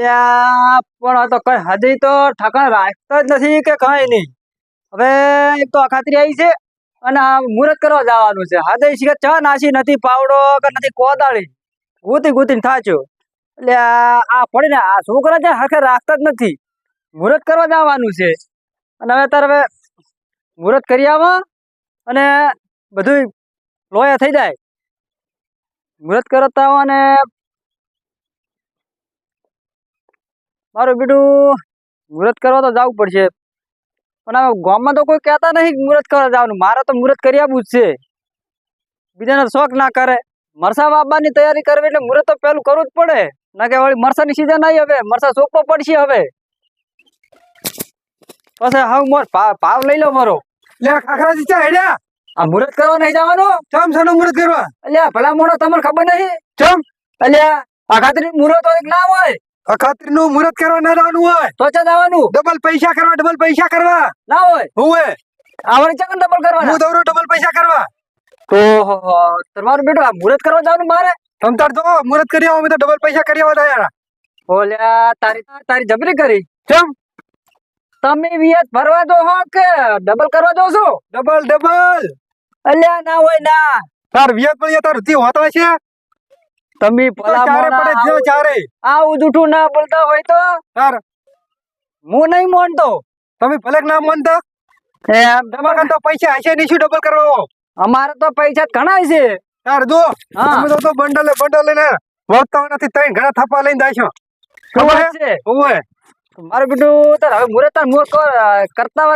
પણ આ તો કઈ હજી તો ઠકાણ રાખતા જ નથી કે કઈ નહીં. હવે એક તો અખાત્રી આવી છે અને મુહૂર્ત કરવા જવાનું છે. હજી છે ચા નાસી, નથી પાવડો કે નથી કોદાળી. ગૂતી ગૂતીને થાચ્યો. એટલે આ પડીને આ છોકરા છે હરખે રાખતા જ નથી. મુહૂર્ત કરવા જવાનું છે. અને હવે તારે હવે મુહૂર્ત કરી આવો અને બધું લોયા થઈ જાય. મુહૂર્ત કરતા અને મારું બીડું મુહૂર્ત કરવા તો જવું પડશે. પણ આ ગામમાં તો કોઈ કહેતા નહીં મુહૂર્ત કરવા જવાનું. મારે તો મુહૂર્ત કરી આપવું જ છે. બીજાને શોખ ના કરે. મરસા વાવવાની તૈયારી કરવી એટલે મુહૂર્ત તો પેલું કરવું જ પડે. ના કે વળી મરસાની સીઝન આવી હવે. મરસા શોખવો પડશે હવે. પછી હા મોર ભાવ લઈ લો મારો. લે હેડ્યા? આ મુહૂર્ત કરવા નહીં જવાનો? ચમ સનું મુહૂર્ત કરવા? અલ્યા ભલા મોડો તમને ખબર નહીં? ચમ? અલ્યા આ ખાતરી મુહૂર્ત હોય ના હોય? અખાત્રી નું મુહૂર્ત કરવા ના જવાનું હોય. તો ચા જવાનું. ડબલ પૈસા કરવા ડબલ પૈસા કરવા. ના હોય. હું આવડે છે ડબલ કરવા હું દોરો ડબલ પૈસા કરવા. તો તમારું બેટો મુહૂર્ત કરવા જવાનું મારે? તમ તાર જો મુહૂર્ત કરી આવો તો ડબલ પૈસા કરી આવો યાર ઓલ્યા તારી તારી જબરી કરી. ચમ. તમે વિયત ભરવા દો હો કે ડબલ કરવા દો છો? ડબલ ડબલ અલ્યા ના હોય ના. તાર વિયત પણ તાર રૂતી હોતા છે તમે ભલા મોણા પડે જો ચારે. આ ઉદુઠું ના બોલતા હોય તો? સર હું નહીં માનતો. તમે ભલે ના માનતા. એમ તમારા તો પૈસા હશે નહીં શું ડબલ કરવો? અમારે તો પૈસા ઘણા છે સર જો તમે તો તો બંડલે બંડલ લઈને વળતા નથી તઈ ઘણા થપ્પા લઈને જાય છો ખબર છે? ઓવે મારું બેટું તાર હવે મુહૂર્ત તાર મુહૂર્ત કરતા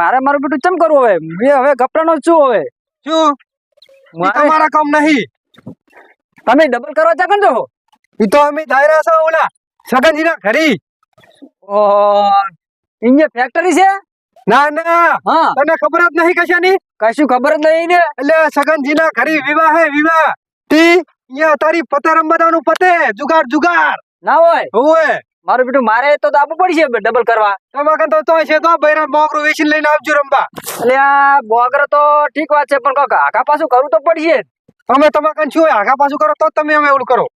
મારે મારું બેટું ચમ કરવું હવે? મેં હવે ગપરાનો છું હવે. શું? તમારા કામ નહીં. તમે ડબલ કરવા ચાકણ છો ઈ તો અમે ધાયરા છો ઓલા સગનજીના ઘરી. ઓ અહીંયા ફેક્ટરી છે? ના ના. હા. તને ખબર જ નહીં કશાની? કશું ખબર જ નહીં ને. એટલે સગનજીના ઘરી વિવાહ હે વિવાહ. તી અહીંયા તારી પતે રમવાનું પતે જુગાડ જુગાડ ના હોય. હોય મારું બેટું મારે તો આપવું પડશે ડબલ કરવા. તમારે તો તો છે તો બૈરા બોગરો વેચીને લઈને આવજો રમવા. એટલે આ બોગરો તો ઠીક વાત છે પણ કાકા આખા પાછું કરવું તો પડશે. અમે તમારે કઈ શું હોય આગા પાછું કરો તો તમે અમે એવું કરો.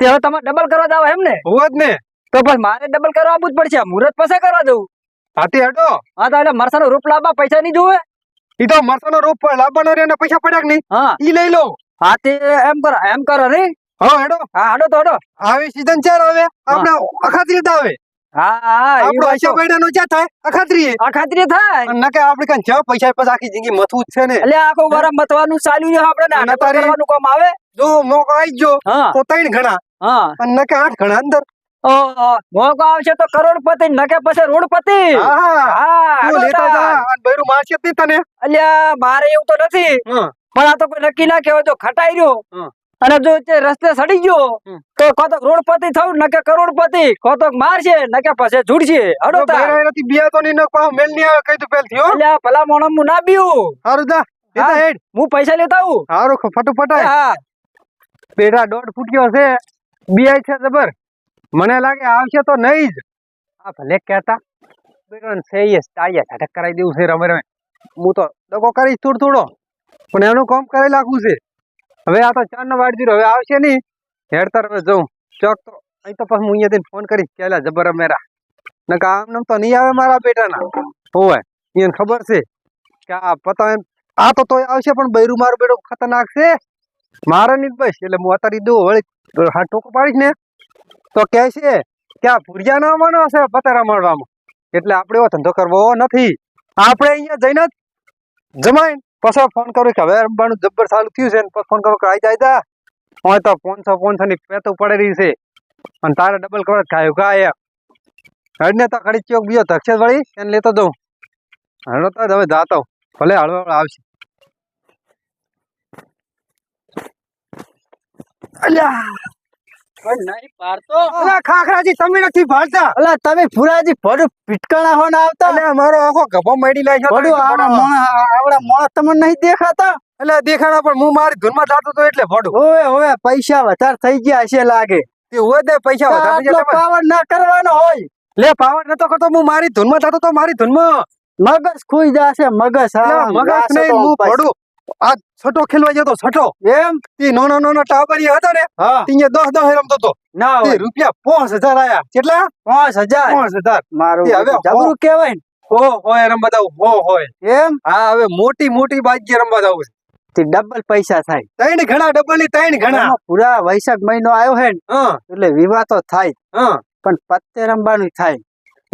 તે હવે તમારે ડબલ કરવા દાવ એમ ને? હોવ જ ને. તો બસ મારે ડબલ કરવા આપવું જ પડશે. મુહૂર્ત પાસે કરવા જવું. હાથી હટો હા તો એટલે મરસાનો રૂપ લાવવા પૈસા નહીં જોવે? ઈ તો મરસાનો રૂપ લાવવાનો રે પૈસા પડ્યા નહીં? હા. ઈ લઈ લો. હા તે એમ કરો એમ કરો નહીં? હા હેડો. હા હાડો તો હાડો. આવી સીઝન ચાર આવે આપણે અખાત્રી આવે. હા હા ઈ નો ક્યાં થાય? અખાત્રી આ થાય. નકે આપડે જ્યાં પૈસા પછી આખી જિંદગી મથવું જ છે ને. એટલે આખો મતવાનું ચાલ્યું છે કરવાનું કામ આવે. જો મોકો આવી ગયો. તો ત્રણ ઘણા. હા. નકે આઠ ઘણા અંદર. મોકો આવશે તો કરોડપતિ નકે પછી રૂડપતિ. હા લેતા જા બૈરું મારશે તને. અલ્યા મારે એવું તો નથી. પણ આ તો કોઈ નક્કી ના કહેવાય જો ખટાઈ રહ્યો. અને જો તે રસ્તે સડી ગયો. તો કોતો રોડપતિ થયું નકે કરોડપતિ કોતો મારશે નકે પછી જુડશે. હડો તાર એનાથી બિયા તો નહીં નક મેલની આવે કઈ તો પેલ થયો. અલ્યા ભલા મોણમ ના બીવું. હારું દા એતા. હેડ. હું પૈસા લેતા આવું. હારું ફટોફટ. હા બેટા દોઢ ફૂટ્યો છે. બિયા છે જબર. મને લાગે આવશે તો નહીં જ. આ ભલે કહેતા. બેટો છે એ તાળિયા ઝાટક કરાવી દેવું છે રમે રમે. હું તો દગો કરીશ થોડો થોડો. પણ એનું કામ કરી નાખવું છે. હવે આ તો ચાર નો વાડ દીધો હવે આવશે નહીં. હેડતર, હવે જઉં. ચોક તો, અહીં તો પછી હું અહીંયાથી ફોન કરીશ. કેલા જબર મેરા નકા આમ નામ તો નહીં આવે મારા બેટાના. હોય ખબર છે કે આ પતા આ તો તોય આવશે, પણ બૈરું મારું બેટો ખતરનાક છે. મારે નહીં બસ, એટલે હું અત્યારે દઉં. વળી હા ટોકો પાડીશ ને. તો કહે છે કે આ ભૂરિયા ના માનો છે પતારા મારવામાં. એટલે આપણે એવો ધંધો કરવો નથી. આપણે અહીંયા જઈને જ જમાઈને પછી ફોન કરું કે હવે રમવાનું જબ્બર સારું થયું છે પછી ફોન કરું કે આઈ જાય તા હોય તો પોનસો પોનસો ની પેતું પડે રહી છે. અને તારે ડબલ કવર ખાયું કાય હડને તો ખડી ચોક બીજો ધક્ષે વળી એને લેતો દઉં. હળો તો હવે જાતો. ભલે હળવો આવશે. અલ્યા પણ નહીં પાડતો અલા ખાખરાજી તમે નથી ભાળતા અલા તમે ફુરાજી ભડું પીટકાણા હોને આવતા? અલ્યા મારો આખો ગભો મળી લાગ્યો તો આવડા મોણા આવડા મોણા તમને નહીં દેખાતા? અલ્યા દેખાડા પણ હું મારી ધૂનમાં જાતો તો એટલે ભડું. ઓય ઓય પૈસા વધારે થઈ ગયા હશે લાગે. તે હોય દે પૈસા વધારે પાવર ના કરવાનો હોય. લે પાવર નતો કરતો હું મારી ધૂનમાં જાતો તો મારી ધૂનમાં. મગજ ખુઈ જશે મગજ હા, મગજ નહીં હું. ભડું. આ છઠો ખેલવા જતો છઠો એમ? તી નાનો નાનો ટાબરી હતો ને તીને તે દસ દસ રમતો તો ના તે રૂપિયા પાંચ હજાર આયા. કેટલા? પાંચ હજાર. પાંચ હજાર. મારું એ હવે જબરું કેવાય હો. હોય રમવા જાવ હો હોય એમ? હા હવે મોટી મોટી બાજી રમવા જાવ તે ડબલ પૈસા થાય. ત્રણ ઘણા ડબલની ત્રણ ઘણા. પૂરા વૈશાખ મહિનો આવ્યો હે ને એટલે વિવાહ તો થાય. હા. પણ પત્તે રમવાનું થાય.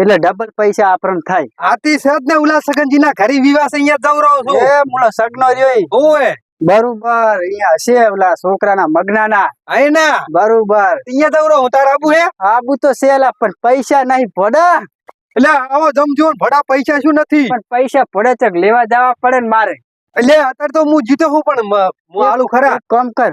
એટલે ડબલ પૈસા આપણને થાય. આથી સદ ને ઉલા સગનજી ના ઘરે વિવાસ અહીંયા જાવ રહ્યો છું. એ મુલો સગનો રહ્યો ઈ. બરોબર અહીંયા હશે ઓલા છોકરાના મગનાના. આય ના બરોબર. અહીંયા જાવ તાર આબુ હે? આબુ તો સેલા પણ પૈસા નહીં ભડા એટલે આવો જમજો ભડા પૈસા શું નથી? પણ પૈસા ભડે ચક લેવા જવા પડે ને મારે. એટલે અત્યારે તો હું જીતો હું પણ હું આલુ ખરા. કામ કર.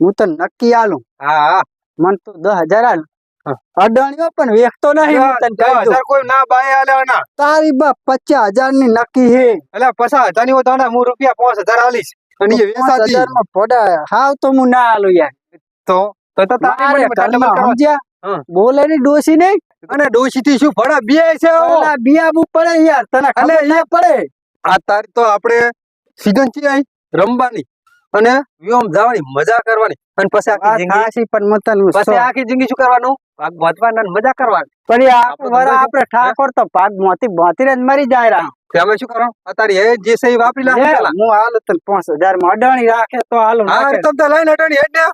હું તો નક્કી આલું. હા હા. મન તો દસ હજાર આલ. હા. અડાણ્યો પણ વેચતો નહીં. હજાર કોઈ ના બાય આલે તારી બા પચાસ હજારની નક્કી હે. એટલે પચાસ હજારની હોય હું રૂપિયા પાંચ હજાર આલીશ. અને એ પાંચ હજારમાં ભડા હાવ તો હું ના આલું યાર. તો? તો તો તારી. સમજ્યા? બોલે ની ડોસી નહીં અને ડોસી થી શું ફળા બે છે બિયાબુ પડે યાર. તને અલે પડે. આ તારી તો આપણે સીઝન છે રમવાની. અને વ્યોમ જવાની મજા કરવાની. અને પછી આખી જિંદગી પણ મતલબ પછી આખી જિંદગી શું કરવાનું? પાક બાંધવાના મજા કરવાની. પણ આપણે ઠાકોર તો પાક મોતી મોતી ને મરી જાય રા તે અમે શું કરો અત્યારે એ જે સહી વાપરી લે, હું હાલ તને પાંચ હજારમાં અડાણી રાખે તો હાલ હા તમ તાર લઈને અડાણી હેડ ને.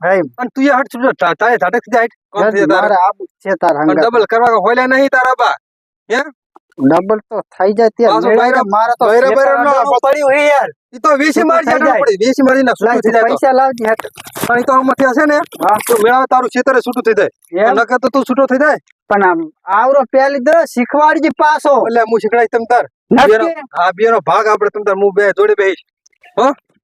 અને તું હટ છૂટો તારે ઝાટક જાય. કોમ તારે. આબુ છે તારા ડબલ કરવા હોય નહીં તારા બા. ડબલ તો થઈ જાય ત્યાં પાછો મેળવીને બૈરા- મારે તો બૈરા- બૈરા શેતાન ના અડાણું પડ્યું હે યાર. ઈ તો વીસી છૂટું મારી જાય જાય. પડી વીસી મારી ના થઈ જાય પૈસા લાવજે હેઠ. પણ ઈ તો આમાંથી હશે ને? હા. તો મેળાવે તારું ખેતરે છૂટું થઈ જાય. નકર તો તું છૂટો થઈ જાય. પણ આમ આવરો પેલી દર શીખવાડજે પાછો. એટલે હું શીખડાઈ તમ તાર. નક્કી. બેનો- ભાગ આપણે તમ તાર. હું બે જોડે બેહીશ.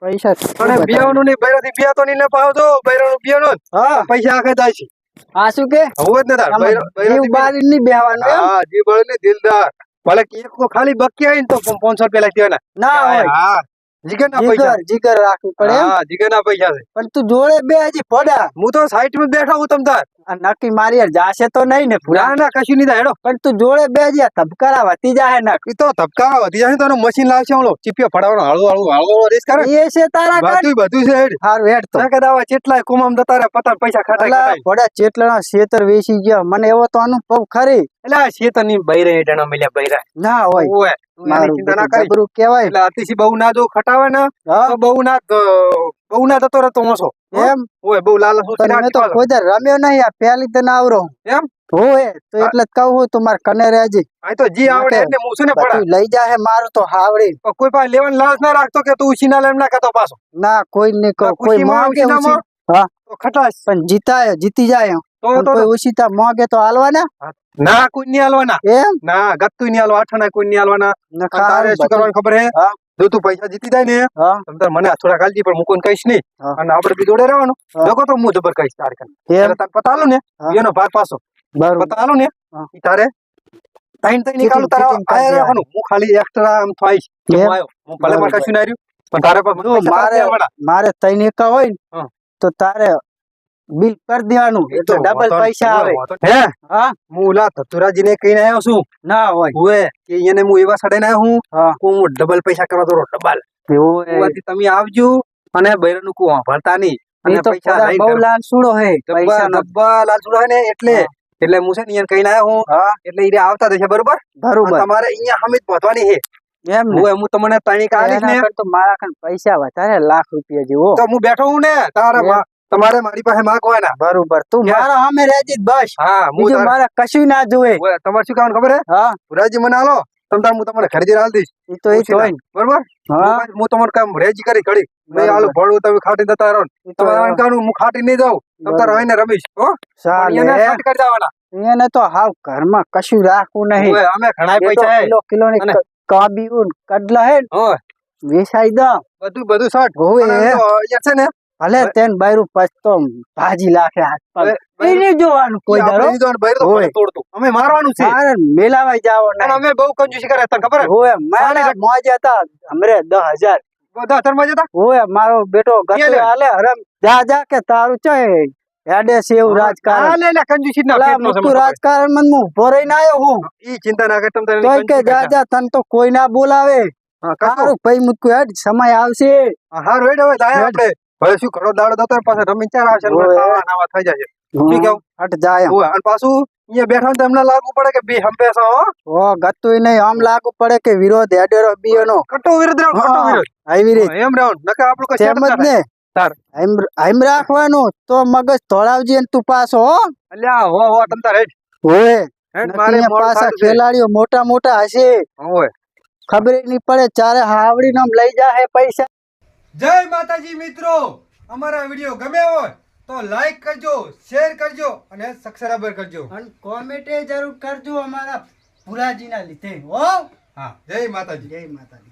પૈસા અને બિયાવાનું નહીં બૈરાથી બિયા તો નહીં ને પાવજો બૈરાનું બિયાનું. હા. પૈસા આખે જાય છે. આ શું કે? હવે જ ને બૈરા- જીવ બારી નહીં બેહવાનું? હા જીવ ને દિલદાર. ભલે એક તો ખાલી બકી આવીને તો પો- પાંચસો રૂપિયા લાગતી હોય ના. હોય. હા. જીગરના પૈસા. જીગર જીગર રાખવું પડે? હા પૈસા. છે પણ તું જોડે બે હજી પડ્યા હું તો સાઈડમાં બેઠા હું તમ તાર. આ નક્કી મારી જાશે તો નહીં ને ના ના કશું નહીં હેડો. પણ તું જોડે બે જ ધબકારા વધી જાય નક એ તો ધબકારા વધી જાય તો મશીન લાવશે ઓલો ચીપિયો ફડાવવાનો હળવો હળવો હળવો રેસ કરે. એ છે તારા બધું બધું છે હેડ. હાર હેડ તો. કે દાવા ચેટલાય કુમામ જતા રહે પતા પૈસા ખાતા ભડા ચેટલાના શેતર વેચી ગયા મને એવો તો અનુભવ ખરી. એટલે આ શેતરની બૈરે હેડણા મળ્યા બૈરા ના હોય. તું મારું ચિંતા ના કરી. કેવાય એટલે અતિશી બહુ ના જો ખટાવે ને હા બહુ ના બહુ ના થતો રહેતો ઓછો. એમ? ઓય બહુ લાલચ પણ તો. કોઈ દર રમ્યો નહીં આ પહેલી તને આવરો. એમ? હોય તો એટલે જ કહું હું તું માર કને રહેજે આ તો જી આવડે ઓકે. હું છે ને પડા. લઈ જાહે મારું તો હાવડી. કોઈ પાસે લેવાનું લાલચ ના રાખતો કે તું ઉછીના લેમ ના કહેતો પાછો? ના કોઈ ને કોઈ માંગે ઉછી. હા. તો ખટાશ. પણ જીતાય જીતી જાય. તો કોઈ ઉછીતા માંગે તો હાલવાના? ના કોઈ નહીં હાલવાના. એમ? ના ગત્તુ નહીં હાલવા આઠણા કોઈ નહીં હાલવાના. તારે શું. કરવાનું ખબર હે? હા. જો તું પૈસા જીતી જાય ને હા. મને થોડા કાલજી પણ હું કોઈને કહીશ નહીં. અને આપણે બી જોડે રહેવાનું. લોકો તો હું જબર કહીશ તારે તારે પતા ને એનો ભાગ પાછો. બરાબર. પતા ને તારે તાઈન તાઈન નિકાલું તારા આયા રહેવાનું. હું ખાલી એક્સ્ટ્રા આમ થાઈશ હું આવ્યો હું ભલે પણ કશું ના રહ્યું પણ તારે પણ મારે મારે તૈન એકા હોય ને તો તારે બિલ કરી દેવાનું. એ એટલે તો ડબલ પૈસા આવે. હે? હા? હું ઓલા ધતુરાજીને કહીને આવ્યો છું. ના હોય. હુએ કે એને હું એવા સડાઈને આવ્યો હું હું. ડબલ પૈસા કરવા દોરો ડબલ તમે આવજો અને બૈરાનું કુવા ભરતા નહીં. અને પૈસા બહુ લાલ સુડો હે. પૈસા ડબ્બા લાલ સુડો હે ને એટલે એટલે હું છે ને અહીંયા કહીને આવ્યો હું. હા. એટલે ઈ આવતા થશે બરોબર? બરોબર. તમારે અહીંયા હમીદ પહોંચવાની છે એમ ને. હું હું તમને ત્રણેક આલીશ ને તો મારા પૈસા વધારે લાખ રૂપિયા જેવો. તો હું બેઠો હું ને તારા તમારે મારી પાસે માગવાના. બરોબર. તું? મારા સામે રહેજે બસ. હા હું મારા કશું ના જોવે તમારે શું કહેવાનું ખબર હે? હા. રાજી મને આલો તમ તાર હું તમને ખરીદી આલી એ તો એ જ હોય બરોબર? હા. હું હું તમારું કામ રેજી કરી ઘડી નહીં. આલુ તમે ખાટી જતા રહો તમારે હું ખાટી નહીં જાઉં. તમ તારે બરોબર. આવીને રમીશ હો. ચાલે એને ખાટી કરી દેવાના. એને તો હાવ ઘરમાં કશું રાખવું નહીં. અમે ઘણા પૈસા કિલો કિલો ની કાબીઉન કડલા હે વેસાઈ દઉં. બધું બધું શર્ટ અહીંયા છે ને ભલે તેન બૈરું પછતો ભાજી લાખે હાથ પગ. હવે એ નહીં જોવાનું કોઈ દાડો. લીધો અને બૈરું તો તોડતું. અમે મારવાનું છે. જાવો અને અમે બહુ કંજૂસી કરે તને ખબર? હે? હોવે મારા મોજ હતા જતા મારો બેટો ગતો હાલે હરમ જા જા કે તારું ચય હેડે છે એવું રાજકારણ. લે, લે, કંજૂસી ના પેટનો સમય રાજકારણમાં હું ઊભો રહીને આવ્યો હું. ઈ ચિંતા ના કર તમ તારે તોય કે જા જા તને તો કોઈ ના બોલાવે. હા સારું ભાઈ મુકુ હેડ સમય આવશે. હારું હેડ હવે જાય આપણે. હવે શું ઘણો દાડો દતો પાછા રમી ચાર આવશે નાવા થઈ જશે. શું કેવું? હટ જાય અને પાછું અહીંયા બેઠા તો એમને લાગુ પડે કે બે હંપેસા હો? ઓ ગતું નહીં. આમ લાગુ પડે કે વિરોધ હેડેરો બીઓનો કટો વિરોધ રહેવાનું, કટો વિરોધ. આવી રીત. એમ રહેવાનું નકર આપણું કઈ તેમ જ ને. એમ એમ રાખવાનું. તો મગજ ધોળાવજી અને તું પાછો હો. અલ્યા હો હો તમ તાર હેડ. ઓય. હેડ મારે પાછા ખેલાડીઓ મોટા મોટા હશે ઓય. ખબર નહીં પડે ચારે હાવડી નામ લઈ જાહે પૈસા. જય માતાજી મિત્રો. અમારા વીડિયો ગમે હોય તો લાઈક કરજો શેર કરજો અને સબસ્ક્રાઇબર કરજો. અને કોમેન્ટ જરૂર કરજો અમારા પુરાજીના લીધે. હો? હા જય માતાજી. જય માતાજી.